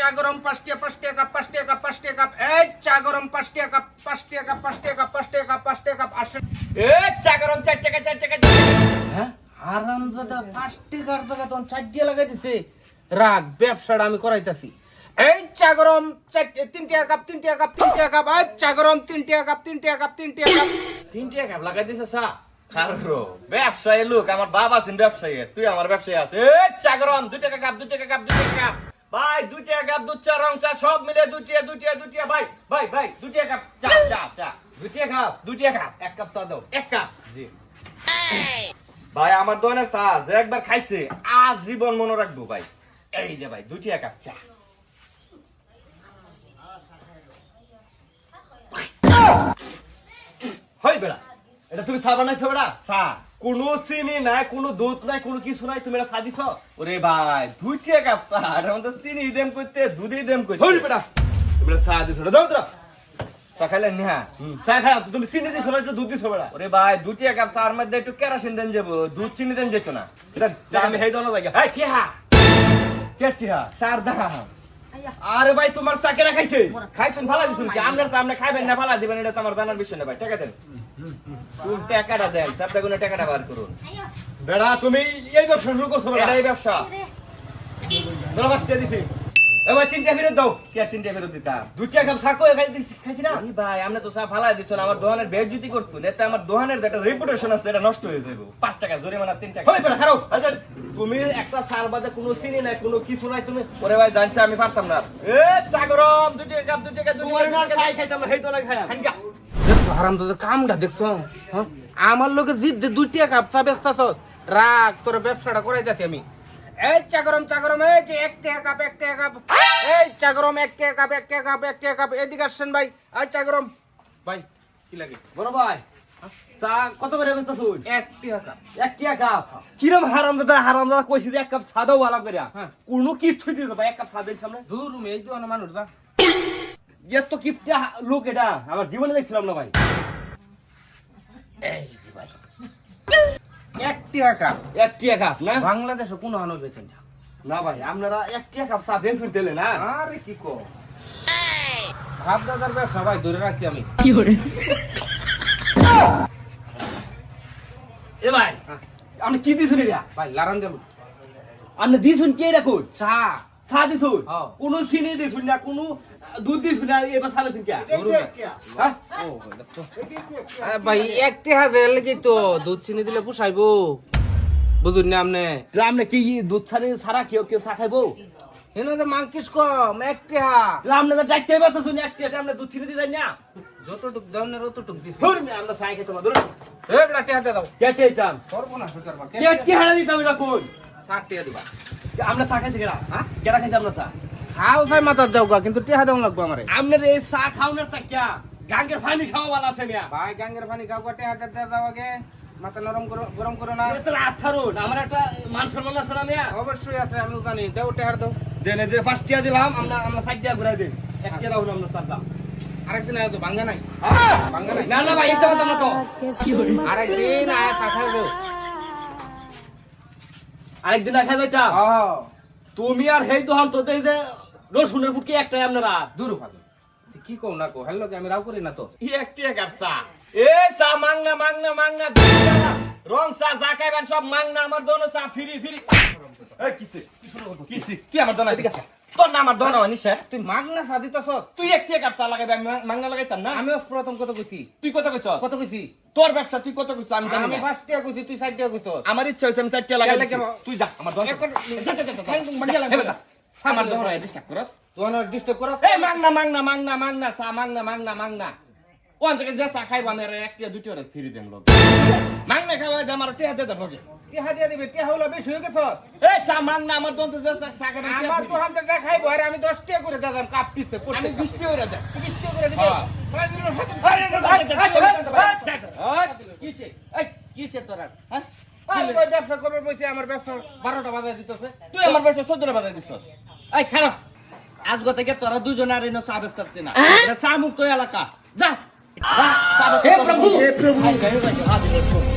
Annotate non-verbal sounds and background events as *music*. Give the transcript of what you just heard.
চা গরম পাঁচ টাকা পাঁচ টাকা পাঁচ টাকা পাঁচ টাকা এই চা গরম পাঁচ টাকা পাঁচ টাকা পাঁচ টাকা পাঁচ টাকা পাঁচ টাকা আসে এ চা গরম চার টাকা চার টাকা। হ্যাঁ হারাম দাদা পাঁচ টাকার টাকা তখন চার দিয়ে লাগাই দিছে রাগ ব্যবসাটা আমি করাইতাছি এই চা গরম তিন টাকা কাপ তিন টাকা কাপ তিন টাকা কাপ এই চা গরম তিন টাকা কাপ তিন টাকা কাপ তিন টাকা কাপ তিন টাকা কাপ লাগাই দিছে চা খারো ব্যবসায়ী লোক আমার বাবা আছেন ব্যবসায়ী তুই আমার ব্যবসায়ী আছে এ চা গরম দুই টাকা কাপ দুই টাকা কাপ দুই টাকা কাপ ভাই দুই টাকা কাপ দুধ চা রং চা সব মিলে টাকা দুই টাকা ভাই ভাই ভাই দুই টাকা কাপ চা চা চা। দুই টাকা কাপ দুই টাকা কাপ এক কাপ চা দাও। এক কাপ। জি। ভাই আমার দোকানের চা যে একবার খাইছে আজ জীবন মনে রাখব ভাই। এই যে ভাই দুই টাকা কাপ চা। হই বেড়া এটা তুমি চা বানাইছো বেড়া? চা। কোনো চিনি নাই কোনো দুধ নাই কোনো কিছু নাই তুমি এটা চা দিছ? ওরে ভাই দুই টাকা কাপ চা এটার মধ্যে চিনি দেম করতে দুধই দেম করতে। হই বেটা। তুমি এটা চা দিছো না দাও তোরা চা খাইলে নিহা চা খাই তুমি চিনি দিছো না একটু দুধ দিছো বেড়া ওরে ভাই কাপ চার মধ্যে একটু কেরাসিন দেন যাব দুধ চিনি দেন যেত না। এটা আমি হেই দোনো লাগে হ্যাঁ কে হা? কে চার দাম আরে ভাই তোমার চা কেনা খাইছে? খাইছেন ভালো দিছেন। কি আপনার তো আপনি খাইবেন না ভালো দিবেন এটা তো আমার জানার বিষয় না ভাই ঠিক দেন টাকাটা দেন? সাবদা কোনো টাকাটা বার করুন। বেড়া তুমি এই ব্যবসা শুরু করছ বেড়া। এটাই ব্যবসা। ধরো দিছি। এবার তিনটা ফেরত দাও। কি আর তিনটা ফেরত দিতাম? দুই টাকা কাপ সাকো খাইছি খাইছি না? ভাই আমরা তো চা ফালাই দিছো আমার দোকানের বেজ্জুতি করছ এতে আমার দোকানের একটা রেপুটেশন আছে এটা নষ্ট হয়ে যাবে পাঁচ টাকা জরিমানা তিন টাকা। খারাপ। আচ্ছা তুমি একটা সার বাদে কোনো চিনি নাই কোনো কিছু নাই তুমি ওরে ভাই জানছে আমি পারতাম না। এ চা গরম দুই টাকা কাপ খাইতাম না হেই তো না খানগা। দেখছ হারাম দাদা কামটা দেখছ? হ্যাঁ? আমার লোকে জিদ দে দুই টাকা কাপ চা বেচতাছ রাগ তোর ব্যবসাটা করাইতাছি আমি। এই চা গরম চা গরম এই যে এক টাকা কাপ এক টাকা কাপ এই চা গরম এক টাকা কাপ এক টাকা কাপ এক টাকা কাপ এদিকে আসছেন ভাই। এই চা গরম ভাই কি লাগে? বড় ভাই চা কত করে বেচতা শুন এক কাপ। এক কাপ? কিরম হারাম দাদা হারাম দাদা কইছি এক কাপ চা দাও ভালো করে হ্যাঁ। কোনো কিছু দিতে ভাই এক কাপ চা সামনে। দূর এই তো মানুষ দা *coughs* এত কিপটা লোক এটা আমার জীবনে দেখছিলাম না ভাই। এই ভাই। এক টাকা কাপ এক টাকা কাপ না? বাংলাদেশে কোনো হানো বেচেন না। না ভাই আপনারা এক কাপ চা দেন শুনতেলে না? আরে কি কো ভাব দাদার ব্যবসা ভাই ধরে রাখছি আমি। এ ভাই আপনি কি দিছুন এটা? ভাই লারান দেব। আপনি দিছুন কি এটা চা। চা হ্যাঁ। কোনো চিনি দিছুন না কোনো দুধ দিছুন না এবার চা হ্যাঁ আরে ভাই এক টাকা দেড় লাগি তো? দুধ চিনি দিলে পুষাইবো। বুঝুন না? আপনি তাহলে আপনি কি দুধ ছাড়ি ছাড়া কেউ কেউ চা খাইবো? এনে তো মাংকিস কম এক টাকা তাহলে আপনি তো ডাক্তার বাসা শুনি এক টাকা আপনি দুধ ছিনে দিয়ে যান না? যতটুক দেওয়ার অতটুক দিছি। ধরুন আমরা খাইতে না ধরুন এ বেটা টাকা দিয়ে দাও। কে খেতাম করব না সুচার বা কে কে দিতাম এটা কোন ষাট টাকা দিবা। আমরা চা খাইছি কেডা? হ্যাঁ? কেডা খাইছি আমরা চা? খাও খাই মাথার দেও গা কিন্তু টাকা দেওয়া লাগবো আমারে। আপনার এই চা খাওয়ানোর তা কিয়া? গাঙ্গের পানি খাওয়া ভালো আছে মিয়া। ভাই গাঙ্গের পানি খাও গা দাও আগে। মাথা নরম করো গরম করো না। এটা তো আচ্ছারুন আমার একটা মান সম্মান আছে না মিয়া? অবশ্যই আছে আমি জানি। দেও টাকা দাও। দেন যে ফার্স্ট টিয়া দিলাম আমরা আমরা সাইড দিয়া ঘুরাই দিন এক টিয়া রাউন্ড আমরা চারলাম আরেকদিন আয় তো ভাঙ্গা নাই? ভাঙ্গা নাই? না না ভাই এটা তো আরেকদিন আয় পাখা দেও আরেকদিন দেখা যাইতা তুমি আর হেই তো হাল তো দেই যে রসুনের ফুটকি একটাই আপনারা। দূর ভালো কি কও না কো হ্যালো আমি রাও করি না তো। এক একটি এক চা এ চা মাংনা মাংনা মাংনা। রং চা যা খাইবেন সব মাংনা আমার দোনো চা ফিরি ফিরি। কি কিসে? কিছে কি আমার দোনো আছে। তোর না আমার দোনো নিছে তুই মাগ না সাদিতাছ তুই এক টাকা কাপ চা লাগাইবে আমি লাগাইতাম না? আমিও প্রথম কত কইছি। তুই কত কইছ? কত কইছি। তোর ব্যবসা তুই কত কইছ আমি জানি আমি না। ফার্স্ট টাকা কইছি তুই সাইড টাকা কইছ। আমার ইচ্ছা হইছে আমি চার টাকা লাগাই কেলে দিছি। কেমন? তুই যা আমার দোনো আমার দোনো ডিস্টার্ব করস। তোমার ডিস্টার্ব করো এই চা ওখান থেকে যে চা খাইবো আমি একটা দুটো ফিরি দেন লোক। খাওয়া আমার টেহা দে দেবো টিহা দিয়া দিবে টিহা হলো বেশি হয়ে গেছ এই চা মাংনা আমার দন্ত যে চা চা খাইবেন আমার তো হাতে দেখাই ভয় আমি 10 টাকা করে দাদাম কাপ পিছে আমি বৃষ্টি হয়ে যায় 20 টাকা করে দিবে কিছে এই কিছে তোরা হ্যাঁ ব্যবসা করবে বসে আমার ব্যবসা 12টা বাজায় দিতেছে তুই আমার বয়সে চোদ্দটা বাজাই দিছ এই খারাপ আজ থেকে তোরা দুজন আর চা করতে না চা মুক্ত এলাকা যা বেচ করতে না।